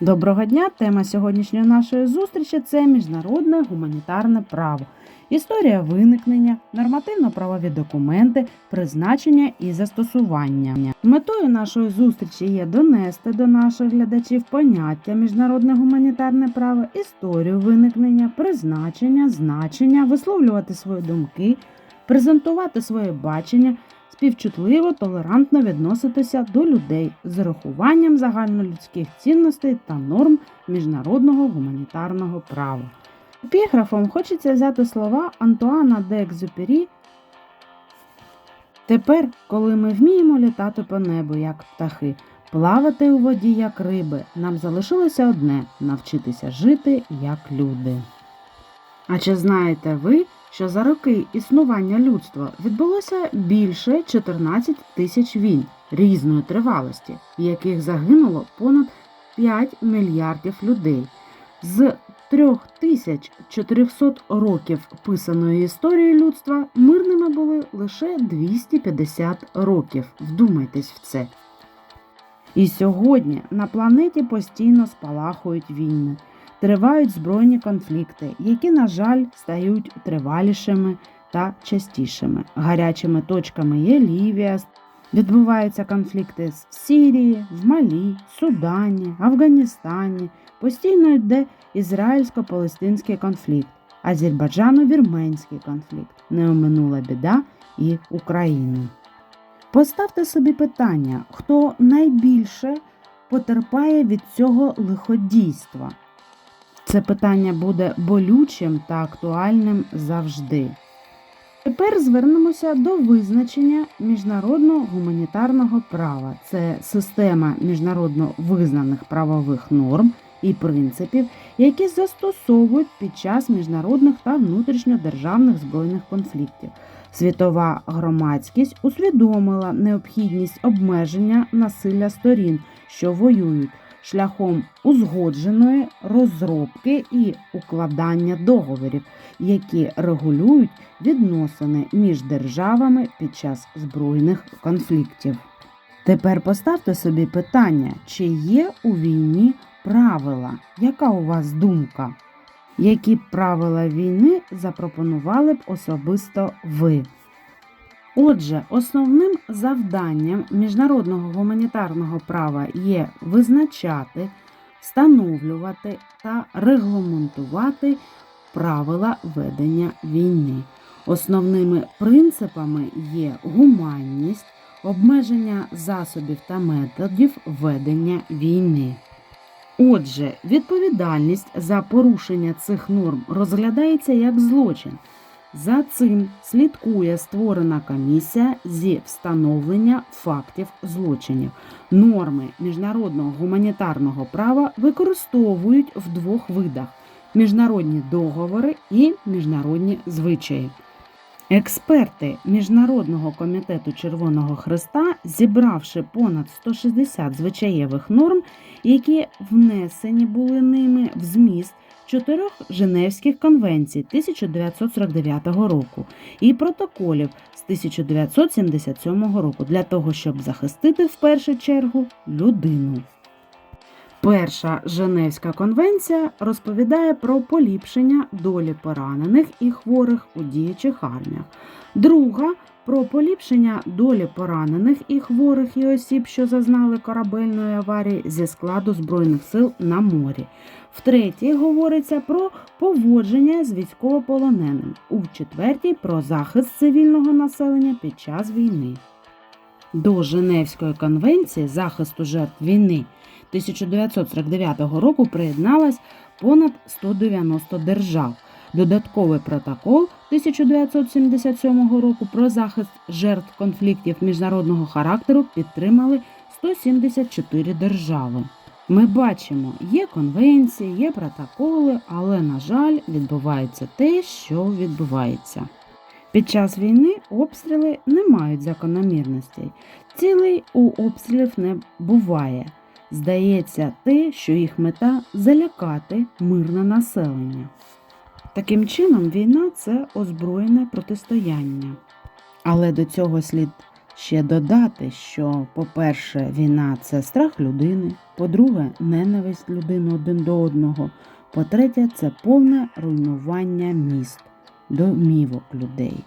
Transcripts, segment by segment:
Доброго дня! Тема сьогоднішньої нашої зустрічі це міжнародне гуманітарне право, історія виникнення, нормативно-правові документи, призначення і застосування. Метою нашої зустрічі є донести до наших глядачів поняття міжнародне гуманітарне право, історію виникнення, призначення, значення, висловлювати свої думки, презентувати своє бачення співчутливо, толерантно відноситися до людей з урахуванням загальнолюдських цінностей та норм міжнародного гуманітарного права. Епіграфом хочеться взяти слова Антуана де Екзюпері Тепер, коли ми вміємо літати по небу, як птахи, плавати у воді, як риби, нам залишилося одне навчитися жити як люди. А чи знаєте ви, що за роки існування людства відбулося більше 14 тисяч війн різної тривалості, в яких загинуло понад 5 мільярдів людей. З 3400 років писаної історії людства мирними були лише 250 років. Вдумайтесь в це. І сьогодні на планеті постійно спалахують війни тривають збройні конфлікти, які, на жаль, стають тривалішими та частішими. Гарячими точками є Лівія. Відбуваються конфлікти в Сирії, в Малі, Судані, Афганістані. Постійно йде ізраїльсько-палестинський конфлікт, азербайджано-вірменський конфлікт. Не оминула біда і Україну. Поставте собі питання, хто найбільше потерпає від цього лиходійства. Це питання буде болючим та актуальним завжди. Тепер звернемося до визначення міжнародного гуманітарного права. Це система міжнародно визнаних правових норм і принципів, які застосовують під час міжнародних та внутрішньодержавних збройних конфліктів. Світова громадськість усвідомила необхідність обмеження насилля сторін, що воюють шляхом узгодженої розробки і укладання договорів, які регулюють відносини між державами під час збройних конфліктів. Тепер поставте собі питання, чи є у війні правила? Яка у вас думка? Які правила війни запропонували б особисто ви? Отже, основним завданням міжнародного гуманітарного права є визначати, встановлювати та регламентувати правила ведення війни. Основними принципами є гуманність, обмеження засобів та методів ведення війни. Отже, відповідальність за порушення цих норм розглядається як злочин. За цим слідкує створена комісія зі встановлення фактів злочинів. Норми міжнародного гуманітарного права використовують в двох видах: міжнародні договори і міжнародні звичаї. Експерти Міжнародного комітету Червоного Христа, зібравши понад 160 звичаєвих норм, які внесені були ними в зміст чотирьох Женевських конвенцій 1949 року і протоколів з 1977 року для того, щоб захистити в першу чергу людину. Перша Женевська конвенція розповідає про поліпшення долі поранених і хворих у діючих арміях. Друга про поліпшення долі поранених і хворих і осіб, що зазнали корабельної аварії зі складу Збройних сил на морі. В-третій говориться про поводження з військовополоненим. У четвертій про захист цивільного населення під час війни. До Женевської конвенції захисту жертв війни 1949 року приєдналось понад 190 держав. Додатковий протокол 1977 року про захист жертв конфліктів міжнародного характеру підтримали 174 держави. Ми бачимо, є конвенції, є протоколи, але, на жаль, відбувається те, що відбувається. Під час війни обстріли не мають закономірностей. Цілей у обстрілів не буває. Здається, те, що їх мета залякати мирне населення. Таким чином, війна це озброєне протистояння. Але до цього слід ще додати, що, по-перше, війна це страх людини, по-друге, ненависть людини один до одного, по-третє, це повне руйнування міст, домівок людей,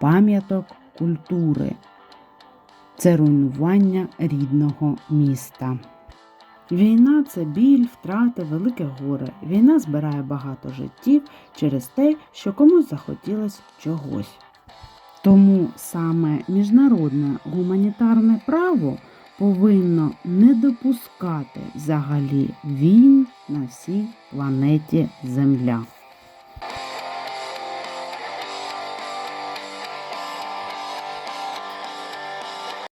пам'яток культури. Це руйнування рідного міста. Війна це біль, втрати, велике горе. Війна збирає багато життів через те, що комусь захотілось чогось. Тому саме міжнародне гуманітарне право повинно не допускати взагалі війн на всій планеті Земля.